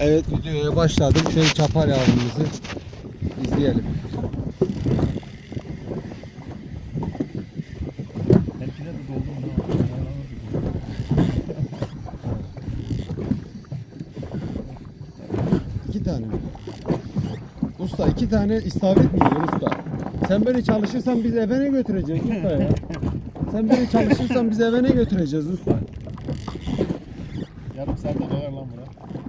Evet videoya başladım. Şöyle çapar yavrumuzu izleyelim. İki tane? Usta iki tane istavrit mi yiyor usta? Sen böyle çalışırsan biz eve ne götüreceğiz usta ya? Sen böyle çalışırsan biz eve ne götüreceğiz usta? Yarım saatte doyar lan bura.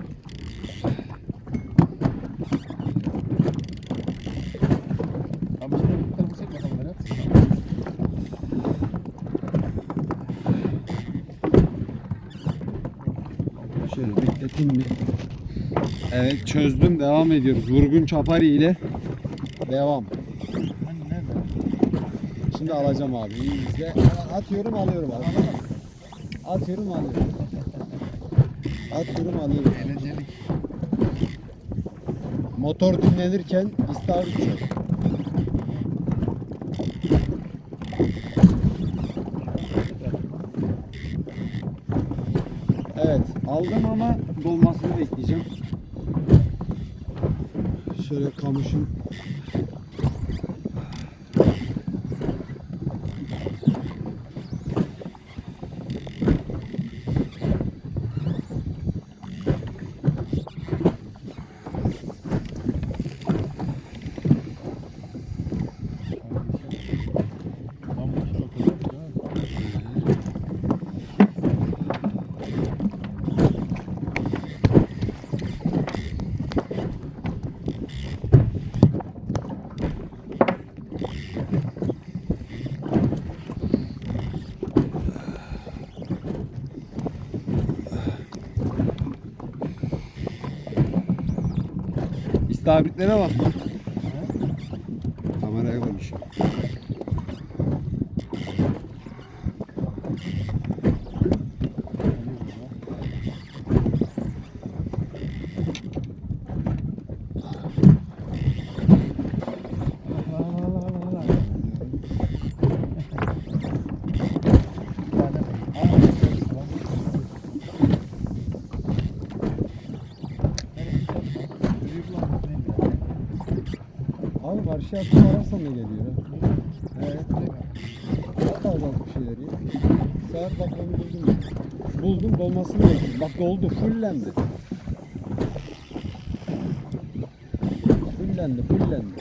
Bekleteyim mi? Evet çözdüm devam ediyoruz. Vurgun çapari ile devam. Şimdi alacağım abi. İyi izle. Atıyorum alıyorum abi. Atıyorum alıyorum. Atıyorum alıyorum. Eğlencelik. Motor dinlenirken istavrit çöz. Evet aldım ama dolmasını bekleyeceğim. Şöyle kamışın İstavritlere bak. Kameraya konuş. Abi karşı yaptığını ararsan ne geliyor? Evet. Bak azalt bir şeyler ya. Saat bak onu buldum. Buldum dolmasını bekliyorum. Bak doldu fullendi. Fullendi fullendi.